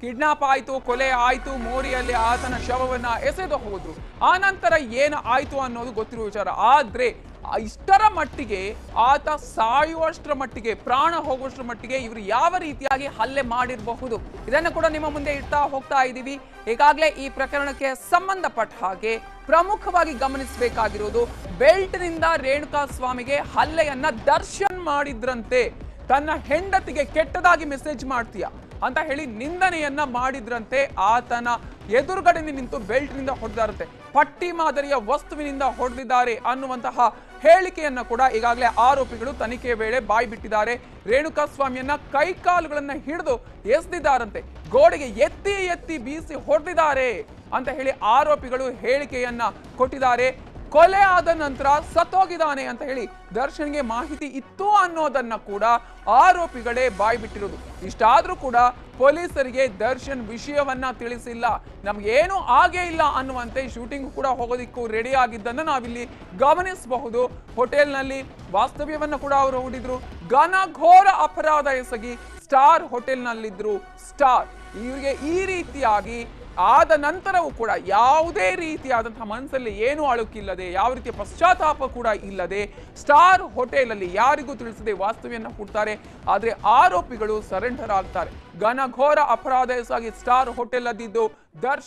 Kidnap ಆಯಿತು, ಕೊಲೆ ಆಯಿತು, ಮೋರಿಯಲ್ಲಿ ಆತನ ಶವವನ್ನ ಎಸೆದು ಹೋದ್ರು. ಆ ನಂತರ ಏನು ಆಯಿತು ಅನ್ನೋದು ಗೊತ್ತಿರುವ ವಿಚಾರ. ಆದ್ರೆ ಇಷ್ಟರ ಮಟ್ಟಿಗೆ ಆತ ಸಾಯುವಷ್ಟರ ಮಟ್ಟಿಗೆ, ಪ್ರಾಣ ಹೋಗುವಷ್ಟರ ಮಟ್ಟಿಗೆ ಇವರು ಯಾವ ರೀತಿಯಾಗಿ ಹಲ್ಲೆ ಮಾಡಿರಬಹುದು? ಇದನ್ನು ಕೂಡ ನಿಮ್ಮ ಮುಂದೆ ಇಡ್ತಾ ಹೋಗ್ತಾ ಇದ್ದೀವಿ. ಈಗಾಗಲೇ ಈ ಪ್ರಕರಣಕ್ಕೆ ಸಂಬಂಧಪಟ್ಟ ಹಾಗೆ ಪ್ರಮುಖವಾಗಿ ಗಮನಿಸಬೇಕಾಗಿರೋದು ಬೆಲ್ಟ್ನಿಂದ ರೇಣುಕಾ ಸ್ವಾಮಿಗೆ ಹಲ್ಲೆಯನ್ನ ದರ್ಶನ್ ಮಾಡಿದ್ರಂತೆ. ತನ್ನ ಹೆಂಡತಿಗೆ ಕೆಟ್ಟದಾಗಿ ಮೆಸೇಜ್ ಮಾಡ್ತೀಯ? ಅಂತ ಹೇಳಿ ನಿಂದನೆಯನ್ನ ಮಾಡಿದ್ರಂತೆ ಆತನ ಎದುರುಗಡೆ ನಿಂತು ಬೆಲ್ಟ್ನಿಂದ ಹೊಡೆದಾರಂತೆ ಪಟ್ಟಿ ಮಾದರಿಯ ವಸ್ತುವಿನಿಂದ ಹೊಡೆದಿದ್ದಾರೆ ಅನ್ನುವಂತಹ ಹೇಳಿಕೆಯನ್ನ ಕೂಡ ಈಗಾಗಲೇ ಆರೋಪಿಗಳು ತನಿಖೆ ವೇಳೆ ಬಾಯಿ ಬಿಟ್ಟಿದ್ದಾರೆ. ರೇಣುಕಾಸ್ವಾಮಿಯನ್ನ ಕೈಕಾಲುಗಳನ್ನ ಹಿಡಿದು ಎಸ್ದಿದ್ದಾರಂತೆ. ಗೋಡೆಗೆ ಎತ್ತಿ ಎತ್ತಿ ಬೀಸಿ ಹೊಡೆದಿದ್ದಾರೆ ಅಂತ ಹೇಳಿ ಆರೋಪಿಗಳು ಹೇಳಿಕೆಯನ್ನ ಕೊಟ್ಟಿದ್ದಾರೆ. ಕೊಲೆ ಆದ ನಂತರ ಸತ್ತೋಗಿದ್ದಾನೆ ಅಂತ ಹೇಳಿ ದರ್ಶನ್ಗೆ ಮಾಹಿತಿ ಇತ್ತು ಅನ್ನೋದನ್ನ ಕೂಡ ಆರೋಪಿಗಳೇ ಬಾಯಿ ಬಿಟ್ಟಿರೋದು. ಇಷ್ಟಾದ್ರೂ ಕೂಡ ಪೊಲೀಸರಿಗೆ ದರ್ಶನ್ ವಿಷಯವನ್ನ ತಿಳಿಸಿಲ್ಲ. ನಮ್ಗೇನು ಆಗೇ ಇಲ್ಲ ಅನ್ನುವಂತೆ ಶೂಟಿಂಗ್ ಕೂಡ ಹೋಗೋದಿಕ್ಕೂ ರೆಡಿ ಆಗಿದ್ದನ್ನು ನಾವಿಲ್ಲಿ ಗಮನಿಸಬಹುದು. ಹೋಟೆಲ್ನಲ್ಲಿ ವಾಸ್ತವ್ಯವನ್ನು ಕೂಡ ಅವರು ಹೂಡಿದ್ರು. ಘನಘೋರ ಅಪರಾಧ ಎಸಗಿ ಸ್ಟಾರ್ ಹೋಟೆಲ್ನಲ್ಲಿದ್ರು ಸ್ಟಾರ್. ಇವರಿಗೆ ಈ ರೀತಿಯಾಗಿ ಆದ ನಂತರವೂ ಕೂಡ ಯಾವುದೇ ರೀತಿಯಾದಂತಹ ಮನಸ್ಸಲ್ಲಿ ಏನು ಅಳುಕಿಲ್ಲದೆ, ಯಾವ ರೀತಿಯ ಪಶ್ಚಾತ್ತಾಪ ಕೂಡ ಇಲ್ಲದೆ, ಸ್ಟಾರ್ ಹೋಟೆಲಲ್ಲಿ ಯಾರಿಗೂ ತಿಳಿಸದೆ ವಾಸ್ತವ್ಯನ್ನ ಕೊಡ್ತಾರೆ ಆದ್ರೆ ಆರೋಪಿಗಳು ಸರೆಂಡರ್ ಆಗ್ತಾರೆ. ಘನಘೋರ ಅಪರಾಧ ಎಸಗಿ ಸ್ಟಾರ್ ಹೋಟೆಲ್ ಅದ್ದಿದ್ದು ದರ್ಶನ್